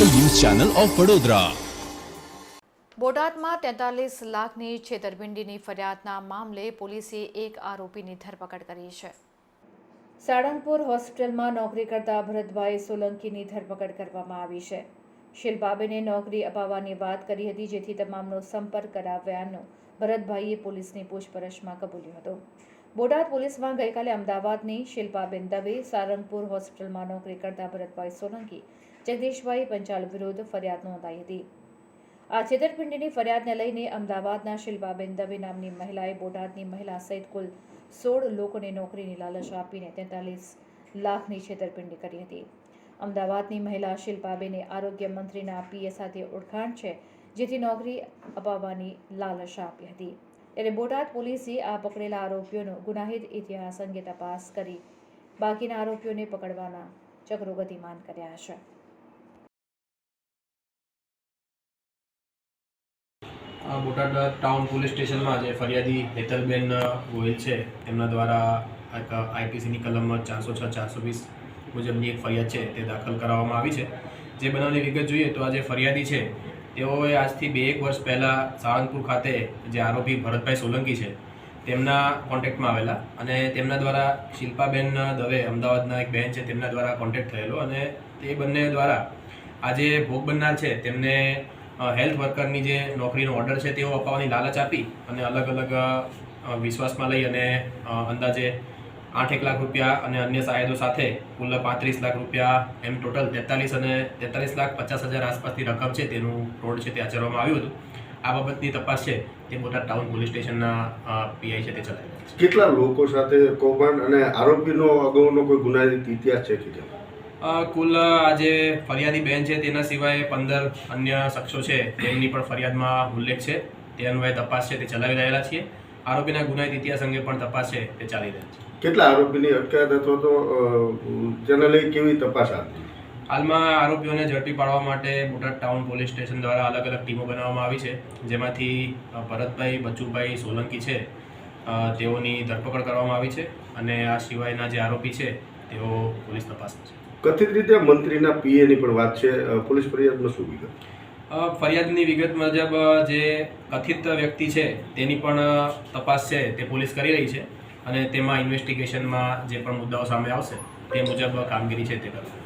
Channel of Vadodara. બોટાદમાં તેતાલીસ લાખની છેતરપિંડીની ફરિયાદના મામલે પોલીસે એક આરોપીની ધરપકડ કરી છે. સાળંગપુર હોસ્પિટલમાં નોકરી કરતા ભરતભાઈ સોલંકીની ધરપકડ કરવામાં આવી છે. શિલ્પાબેને નોકરી અપાવવાની વાત કરી હતી, જેથી તમામનો સંપર્ક કરાવ્યાનો ભરતભાઈએ પોલીસની પૂછપરછમાં કબૂલ્યું હતું. બોટાદ પોલીસમાં ગઈકાલે અમદાવાદની શિલ્પાબેન દવે, સારંગપુર હોસ્પિટલમાં નોકરી કરતા ભરતભાઈ સોલંકી, જગદીશભાઈ પંચાલ વિરુદ્ધ ફરિયાદ નોંધાઈ હતી. આ છેતરપિંડીની ફરિયાદને લઈને અમદાવાદના શિલ્પાબેન દવે નામની મહિલાએ બોટાદની મહિલા સહિત કુલ સોળ લોકોને નોકરીની લાલચ આપીને તેતાલીસ લાખની છેતરપિંડી કરી હતી. અમદાવાદની મહિલા શિલ્પાબેને આરોગ્ય મંત્રીના પીએ સાથે ઓળખાણ છે, જેથી નોકરી અપાવવાની લાલચ આપી હતી. ત્યારે બોટાદ પોલીસે આ પકડેલા આરોપીઓનો ગુનાહિત ઇતિહાસ અંગે તપાસ કરી બાકીના આરોપીઓને પકડવાના ચક્રો ગતિમાન કર્યા છે. બોટાદ ટાઉન પોલીસ સ્ટેશનમાં જે ફરિયાદી હેતલબેન ગોહિલ છે. તેમના દ્વારા એક આઈપીસીની કલમ ચારસો છ, ચારસો વીસ મુજબની એક ફરિયાદ છે તે દાખલ કરાવવામાં આવી છે. જે બનાવની વિગત જોઈએ તો આ જે ફરિયાદી છે તેઓએ આજથી બે એક વર્ષ પહેલાં સાળંગપુર ખાતે જે આરોપી ભરતભાઈ સોલંકી છે, તેમના કોન્ટેક્ટમાં આવેલા અને તેમના દ્વારા શિલ્પાબેન દવે અમદાવાદના એક બહેન છે, તેમના દ્વારા કોન્ટેક્ટ થયેલો અને તે બંને દ્વારા આજે ભોગ બનનાર છે. તેમને હેલ્થ વર્કરની જે નોકરીનો ઓર્ડર છે, તેઓ અપાવવાની લાલચ આપી અને અલગ અલગ વિશ્વાસમાં લઈ અને અંદાજે આઠ એક લાખ રૂપિયા અને અન્ય સહાયદો સાથે કુલ પાંત્રીસ લાખ રૂપિયા. એમ ટોટલ તેતાલીસ અને તેતાલીસ લાખ પચાસ હજાર આસપાસની રકમ છે તેનું ફ્રોડ છે તે આચરવામાં આવ્યું હતું. આ બાબતની તપાસ છે તે બોટાદ ટાઉન પોલીસ સ્ટેશનના પીઆઈ છે તે ચલાવી રહ્યા છે. કેટલા લોકો સાથે કૌભાંડ અને આરોપીનો અગાઉનો કોઈ ગુનાહિત ઇતિહાસ છે કે કેમ? કુલ આજે ફરિયાદી બેન છે તેના સિવાય પંદર અન્ય શખ્સો છે તેમની પણ ફરિયાદમાં ઉલ્લેખ છે. તે અન્વયે તપાસ છે તે ચલાવી રહેલા છીએ. આરોપીના ગુનાહિત ઇતિહાસ અંગે પણ તપાસ છે તે ચાલી રહી છે. કેટલા આરોપીની અટકાયત અથવા તો જનરલી લઈ કેવી તપાસ હાથ? હાલમાં આરોપીઓને ઝડપી પાડવા માટે બોટાદ ટાઉન પોલીસ સ્ટેશન દ્વારા અલગ અલગ ટીમો બનાવવામાં આવી છે. જેમાંથી ભરતભાઈ બચુભાઈ સોલંકી છે. તેઓની ધરપકડ કરવામાં આવી છે અને આ સિવાયના જે આરોપી છે તેઓ પોલીસ તપાસમાં છે. કથિત રીતે મંત્રીના પીએની પણ વાત છે. પોલીસ ફરિયાદમાં શું વિગત? ફરિયાદની વિગત મુજબ જે કથિત વ્યક્તિ છે તેની પણ તપાસ છે તે પોલીસ કરી રહી છે. અને તેમાં ઇન્વેસ્ટિગેશનમાં જે પણ મુદ્દાઓ સામે આવશે તે મુજબ કામગીરી છે તે કરશે